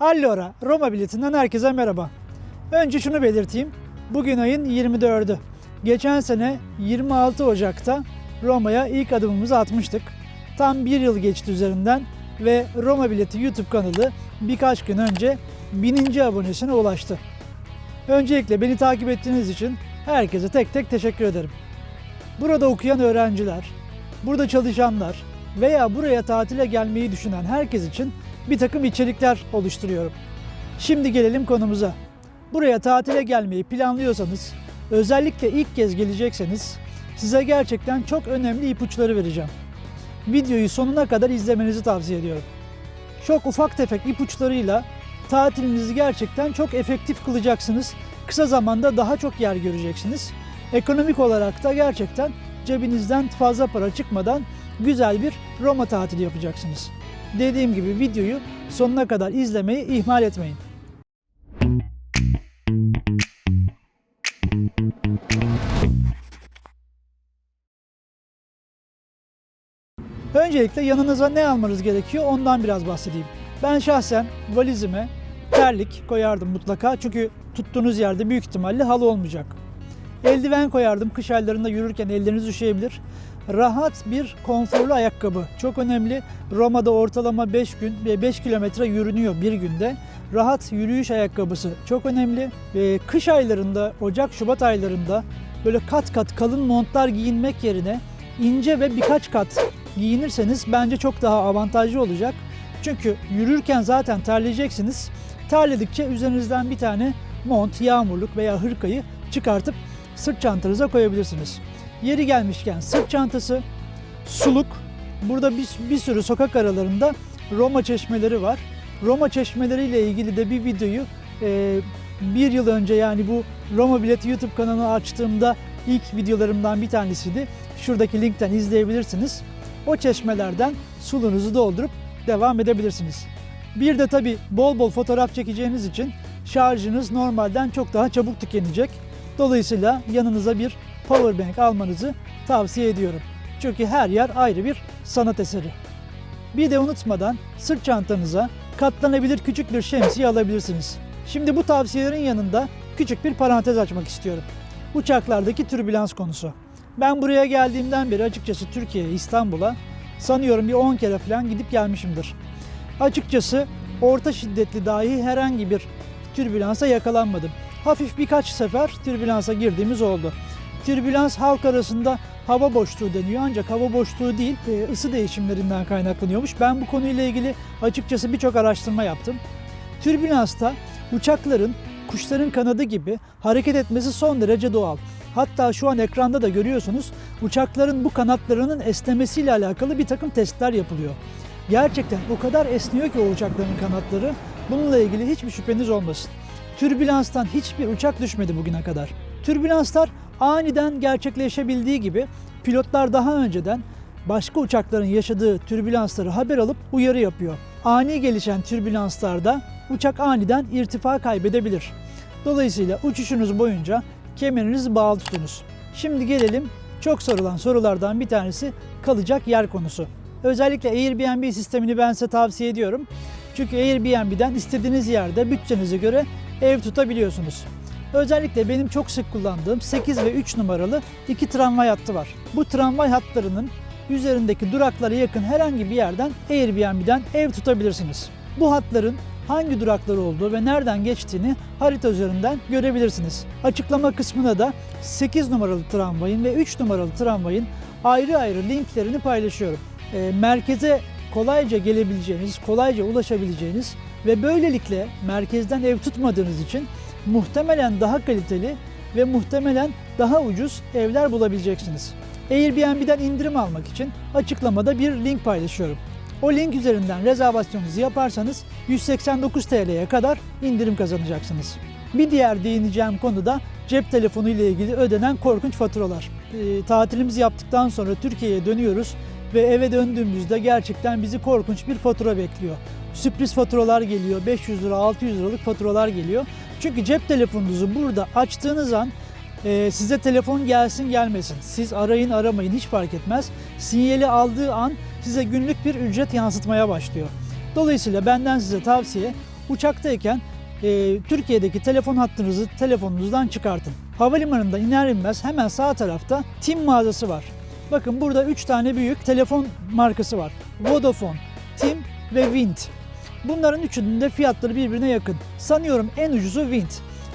Allora, Roma biletinden herkese merhaba. Önce şunu belirteyim. Bugün ayın 24'ü. Geçen sene 26 Ocak'ta Roma'ya ilk adımımızı atmıştık. Tam bir yıl geçti üzerinden ve Roma Bileti YouTube kanalı birkaç gün önce 1000. abonesine ulaştı. Öncelikle beni takip ettiğiniz için herkese tek tek teşekkür ederim. Burada okuyan öğrenciler, burada çalışanlar veya buraya tatile gelmeyi düşünen herkes için bir takım içerikler oluşturuyorum. Şimdi gelelim konumuza. Buraya tatile gelmeyi planlıyorsanız, özellikle ilk kez gelecekseniz size gerçekten çok önemli ipuçları vereceğim. Videoyu sonuna kadar izlemenizi tavsiye ediyorum. Çok ufak tefek ipuçlarıyla tatilinizi gerçekten çok efektif kılacaksınız. Kısa zamanda daha çok yer göreceksiniz. Ekonomik olarak da gerçekten cebinizden fazla para çıkmadan güzel bir Roma tatili yapacaksınız. Dediğim gibi videoyu sonuna kadar izlemeyi ihmal etmeyin. Öncelikle yanınıza ne almanız gerekiyor ondan biraz bahsedeyim. Ben şahsen valizime terlik koyardım mutlaka çünkü tuttuğunuz yerde büyük ihtimalle halı olmayacak. Eldiven koyardım kış aylarında yürürken elleriniz üşüyebilir. Rahat bir konforlu ayakkabı çok önemli. Roma'da ortalama 5 gün ve 5 kilometre yürünüyor bir günde. Rahat yürüyüş ayakkabısı çok önemli. Ve kış aylarında, Ocak, Şubat aylarında böyle kat kat kalın montlar giyinmek yerine ince ve birkaç kat giyinirseniz bence çok daha avantajlı olacak. Çünkü yürürken zaten terleyeceksiniz. Terledikçe üzerinizden bir tane mont, yağmurluk veya hırkayı çıkartıp sırt çantanıza koyabilirsiniz. Yeri gelmişken sırt çantası, suluk. Burada bir, bir sürü sokak aralarında Roma çeşmeleri var. Roma çeşmeleri ile ilgili de bir videoyu e, bir yıl önce yani bu Roma Bileti YouTube kanalını açtığımda ilk videolarımdan bir tanesiydi. Şuradaki linkten izleyebilirsiniz. O çeşmelerden sulunuzu doldurup devam edebilirsiniz. Bir de tabi bol bol fotoğraf çekeceğiniz için şarjınız normalden çok daha çabuk tükenecek. Dolayısıyla yanınıza bir power bank almanızı tavsiye ediyorum. Çünkü her yer ayrı bir sanat eseri. Bir de unutmadan sırt çantanıza katlanabilir küçük bir şemsiye alabilirsiniz. Şimdi bu tavsiyelerin yanında küçük bir parantez açmak istiyorum. Uçaklardaki türbülans konusu. Ben buraya geldiğimden beri açıkçası Türkiye'ye, İstanbul'a sanıyorum bir 10 kere falan gidip gelmişimdir. Açıkçası orta şiddetli dahi herhangi bir türbülansa yakalanmadım. Hafif birkaç sefer türbülansa girdiğimiz oldu. Türbülans halk arasında hava boşluğu deniyor ancak hava boşluğu değil e, ısı değişimlerinden kaynaklanıyormuş. Ben bu konuyla ilgili açıkçası birçok araştırma yaptım. Türbülansta uçakların kuşların kanadı gibi hareket etmesi son derece doğal. Hatta şu an ekranda da görüyorsunuz uçakların bu kanatlarının esnemesiyle alakalı bir takım testler yapılıyor. Gerçekten o kadar esniyor ki o uçakların kanatları. Bununla ilgili hiçbir şüpheniz olmasın. Türbülanstan hiçbir uçak düşmedi bugüne kadar. Türbülanslar aniden gerçekleşebildiği gibi pilotlar daha önceden başka uçakların yaşadığı türbülansları haber alıp uyarı yapıyor. Ani gelişen türbülanslarda uçak aniden irtifa kaybedebilir. Dolayısıyla uçuşunuz boyunca kemerinizi bağlı tutunuz. Şimdi gelelim çok sorulan sorulardan bir tanesi kalacak yer konusu. Özellikle Airbnb sistemini ben size tavsiye ediyorum. Çünkü Airbnb'den istediğiniz yerde bütçenize göre ev tutabiliyorsunuz. Özellikle benim çok sık kullandığım 8 ve 3 numaralı iki tramvay hattı var. Bu tramvay hatlarının üzerindeki duraklara yakın herhangi bir yerden Airbnb'den ev tutabilirsiniz. Bu hatların hangi durakları olduğu ve nereden geçtiğini harita üzerinden görebilirsiniz. Açıklama kısmına da 8 numaralı tramvayın ve 3 numaralı tramvayın ayrı ayrı linklerini paylaşıyorum. E, merkeze kolayca gelebileceğiniz, kolayca ulaşabileceğiniz ve böylelikle merkezden ev tutmadığınız için muhtemelen daha kaliteli ve muhtemelen daha ucuz evler bulabileceksiniz. Airbnb'den indirim almak için açıklamada bir link paylaşıyorum. O link üzerinden rezervasyonunuzu yaparsanız 189 TL'ye kadar indirim kazanacaksınız. Bir diğer değineceğim konu da cep telefonu ile ilgili ödenen korkunç faturalar. E, tatilimizi yaptıktan sonra Türkiye'ye dönüyoruz ve eve döndüğümüzde gerçekten bizi korkunç bir fatura bekliyor. Sürpriz faturalar geliyor, 500 lira, 600 liralık faturalar geliyor. Çünkü cep telefonunuzu burada açtığınız an e, size telefon gelsin gelmesin. Siz arayın aramayın hiç fark etmez. Sinyali aldığı an size günlük bir ücret yansıtmaya başlıyor. Dolayısıyla benden size tavsiye Uçaktayken e, Türkiye'deki telefon hattınızı telefonunuzdan çıkartın. Havalimanında iner inmez hemen sağ tarafta Tim mağazası var. Bakın burada 3 tane büyük telefon markası var. Vodafone, Tim ve Wind. Bunların üçünün de fiyatları birbirine yakın. Sanıyorum en ucuzu Wind.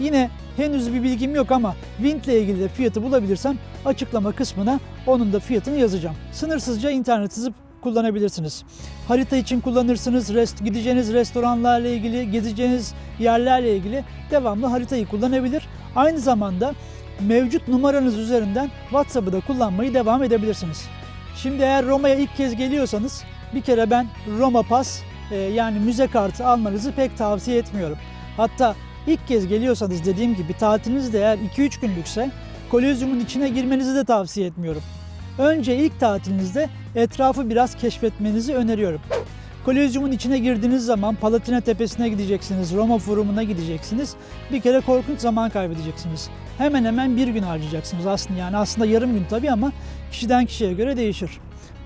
Yine henüz bir bilgim yok ama Wind ile ilgili de fiyatı bulabilirsem açıklama kısmına onun da fiyatını yazacağım. Sınırsızca internet hızı kullanabilirsiniz. Harita için kullanırsınız, rest, gideceğiniz restoranlarla ilgili, gezeceğiniz yerlerle ilgili devamlı haritayı kullanabilir. Aynı zamanda mevcut numaranız üzerinden WhatsApp'ı da kullanmayı devam edebilirsiniz. Şimdi eğer Roma'ya ilk kez geliyorsanız bir kere ben Roma Pass yani müze kartı almanızı pek tavsiye etmiyorum. Hatta ilk kez geliyorsanız dediğim gibi tatiliniz de eğer 2-3 günlükse Kolezyum'un içine girmenizi de tavsiye etmiyorum. Önce ilk tatilinizde etrafı biraz keşfetmenizi öneriyorum. Kolezyumun içine girdiğiniz zaman Palatina Tepesi'ne gideceksiniz, Roma Forumu'na gideceksiniz. Bir kere korkunç zaman kaybedeceksiniz. Hemen hemen bir gün harcayacaksınız aslında yani aslında yarım gün tabii ama kişiden kişiye göre değişir.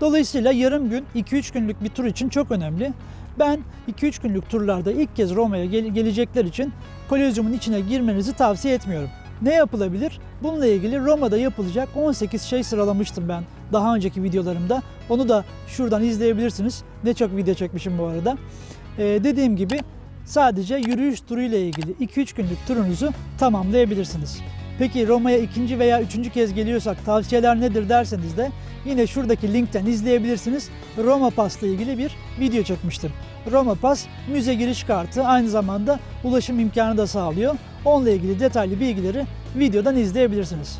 Dolayısıyla yarım gün 2-3 günlük bir tur için çok önemli. Ben 2-3 günlük turlarda ilk kez Roma'ya gel- gelecekler için Kolezyumun içine girmenizi tavsiye etmiyorum. Ne yapılabilir? Bununla ilgili Roma'da yapılacak 18 şey sıralamıştım ben daha önceki videolarımda. Onu da şuradan izleyebilirsiniz. Ne çok video çekmişim bu arada. Ee, dediğim gibi sadece yürüyüş turu ile ilgili 2-3 günlük turunuzu tamamlayabilirsiniz. Peki Roma'ya ikinci veya üçüncü kez geliyorsak tavsiyeler nedir derseniz de yine şuradaki linkten izleyebilirsiniz. Roma Pass ile ilgili bir video çekmiştim. Roma Pass müze giriş kartı aynı zamanda ulaşım imkanı da sağlıyor. Onunla ilgili detaylı bilgileri videodan izleyebilirsiniz.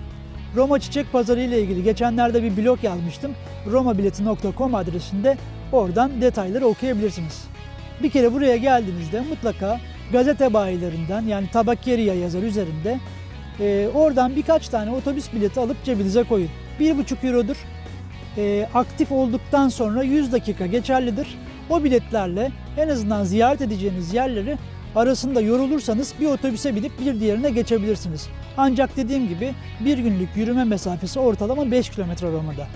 Roma Çiçek Pazarı ile ilgili geçenlerde bir blog yazmıştım. romabileti.com adresinde oradan detayları okuyabilirsiniz. Bir kere buraya geldiğinizde mutlaka gazete bayilerinden yani Tabakeriya yazar üzerinde e, oradan birkaç tane otobüs bileti alıp cebinize koyun. 1,5 eurodur. E, aktif olduktan sonra 100 dakika geçerlidir. O biletlerle en azından ziyaret edeceğiniz yerleri arasında yorulursanız bir otobüse binip bir diğerine geçebilirsiniz. Ancak dediğim gibi bir günlük yürüme mesafesi ortalama 5 kilometre Roma'da.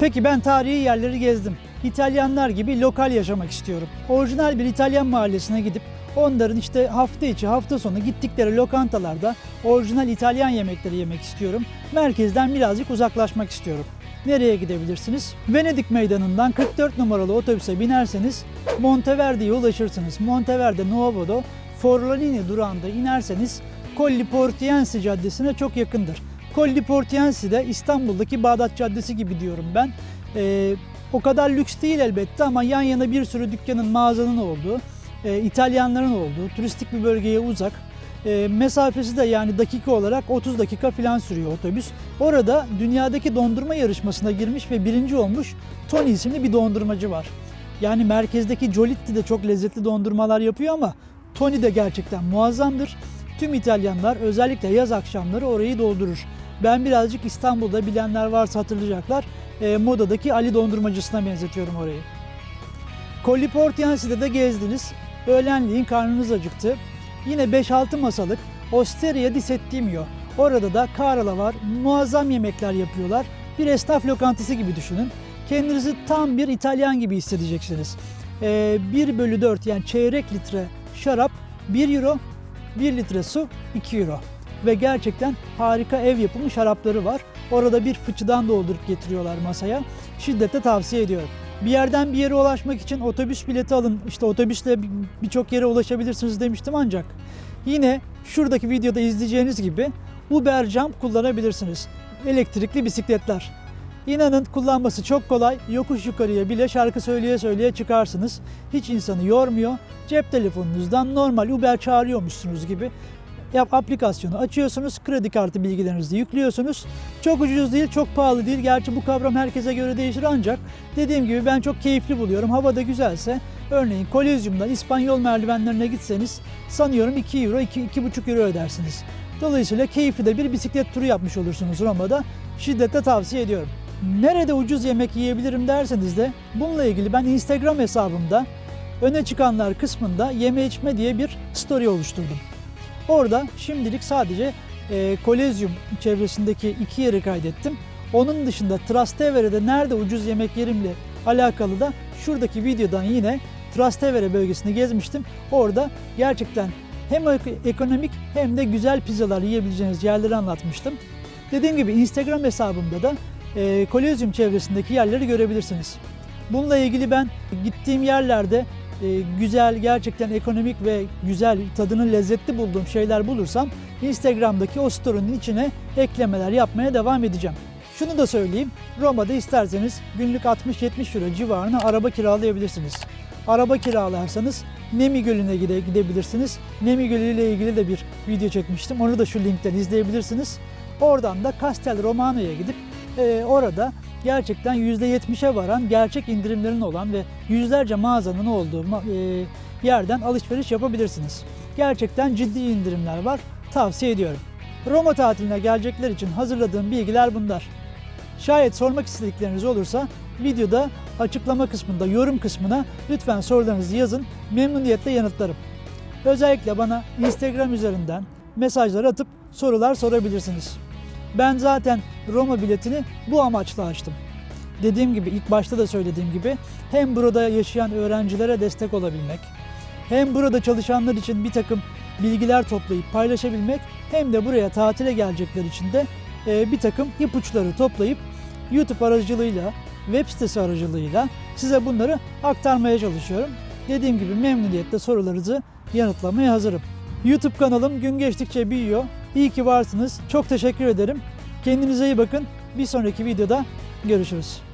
Peki ben tarihi yerleri gezdim. İtalyanlar gibi lokal yaşamak istiyorum. Orijinal bir İtalyan mahallesine gidip onların işte hafta içi hafta sonu gittikleri lokantalarda orijinal İtalyan yemekleri yemek istiyorum. Merkezden birazcık uzaklaşmak istiyorum. Nereye gidebilirsiniz? Venedik Meydanı'ndan 44 numaralı otobüse binerseniz Monteverdi'ye ulaşırsınız. Monteverde Nuovo'da Forlanini durağında inerseniz Colli Portiensi Caddesi'ne çok yakındır. Colli Portiensi de İstanbul'daki Bağdat Caddesi gibi diyorum ben. Ee, o kadar lüks değil elbette ama yan yana bir sürü dükkanın, mağazanın olduğu, e, İtalyanların olduğu, turistik bir bölgeye uzak. E, mesafesi de yani dakika olarak 30 dakika falan sürüyor otobüs. Orada dünyadaki dondurma yarışmasına girmiş ve birinci olmuş Tony isimli bir dondurmacı var. Yani merkezdeki Jolitti de çok lezzetli dondurmalar yapıyor ama Tony de gerçekten muazzamdır. Tüm İtalyanlar özellikle yaz akşamları orayı doldurur. Ben birazcık İstanbul'da bilenler varsa hatırlayacaklar. E, modadaki Ali dondurmacısına benzetiyorum orayı. Colli Portiensi'de de gezdiniz. Öğlenleyin karnınız acıktı. Yine 5-6 masalık Osteria di Settimio. Orada da Karala var. Muazzam yemekler yapıyorlar. Bir esnaf lokantası gibi düşünün. Kendinizi tam bir İtalyan gibi hissedeceksiniz. Ee, 1 bölü 4 yani çeyrek litre şarap 1 euro, 1 litre su 2 euro. Ve gerçekten harika ev yapımı şarapları var. Orada bir fıçıdan doldurup getiriyorlar masaya. Şiddetle tavsiye ediyorum. Bir yerden bir yere ulaşmak için otobüs bileti alın. İşte otobüsle bir- birçok yere ulaşabilirsiniz demiştim ancak yine şuradaki videoda izleyeceğiniz gibi Uber Jump kullanabilirsiniz. Elektrikli bisikletler. İnanın kullanması çok kolay. Yokuş yukarıya bile şarkı söyleye söyleye çıkarsınız. Hiç insanı yormuyor. Cep telefonunuzdan normal Uber çağırıyormuşsunuz gibi yap aplikasyonu açıyorsunuz, kredi kartı bilgilerinizi yüklüyorsunuz. Çok ucuz değil, çok pahalı değil. Gerçi bu kavram herkese göre değişir ancak dediğim gibi ben çok keyifli buluyorum. Havada güzelse örneğin Kolezyum'dan İspanyol merdivenlerine gitseniz sanıyorum 2 euro, 2, 2,5 euro ödersiniz. Dolayısıyla keyifli de bir bisiklet turu yapmış olursunuz Roma'da. Şiddetle tavsiye ediyorum. Nerede ucuz yemek yiyebilirim derseniz de bununla ilgili ben Instagram hesabımda öne çıkanlar kısmında yeme içme diye bir story oluşturdum. Orada şimdilik sadece e, Kolezyum çevresindeki iki yeri kaydettim. Onun dışında Trastevere'de nerede ucuz yemek yerimle alakalı da şuradaki videodan yine Trastevere bölgesini gezmiştim. Orada gerçekten hem ek- ekonomik hem de güzel pizzalar yiyebileceğiniz yerleri anlatmıştım. Dediğim gibi Instagram hesabımda da e, Kolezyum çevresindeki yerleri görebilirsiniz. Bununla ilgili ben gittiğim yerlerde e, güzel, gerçekten ekonomik ve güzel, tadını lezzetli bulduğum şeyler bulursam Instagram'daki o story'nin içine eklemeler yapmaya devam edeceğim. Şunu da söyleyeyim, Roma'da isterseniz günlük 60-70 euro civarına araba kiralayabilirsiniz. Araba kiralarsanız Nemi Gölü'ne gide- gidebilirsiniz. Nemi Gölü ile ilgili de bir video çekmiştim. Onu da şu linkten izleyebilirsiniz. Oradan da Castel Romano'ya gidip e, orada gerçekten %70'e varan gerçek indirimlerin olan ve yüzlerce mağazanın olduğu e, yerden alışveriş yapabilirsiniz. Gerçekten ciddi indirimler var. Tavsiye ediyorum. Roma tatiline gelecekler için hazırladığım bilgiler bunlar. Şayet sormak istedikleriniz olursa videoda açıklama kısmında, yorum kısmına lütfen sorularınızı yazın. Memnuniyetle yanıtlarım. Özellikle bana Instagram üzerinden mesajlar atıp sorular sorabilirsiniz. Ben zaten Roma biletini bu amaçla açtım. Dediğim gibi ilk başta da söylediğim gibi hem burada yaşayan öğrencilere destek olabilmek, hem burada çalışanlar için bir takım bilgiler toplayıp paylaşabilmek hem de buraya tatile gelecekler için de e, bir takım ipuçları toplayıp YouTube aracılığıyla, web sitesi aracılığıyla size bunları aktarmaya çalışıyorum. Dediğim gibi memnuniyetle sorularınızı yanıtlamaya hazırım. YouTube kanalım gün geçtikçe büyüyor. İyi ki varsınız. Çok teşekkür ederim. Kendinize iyi bakın. Bir sonraki videoda görüşürüz.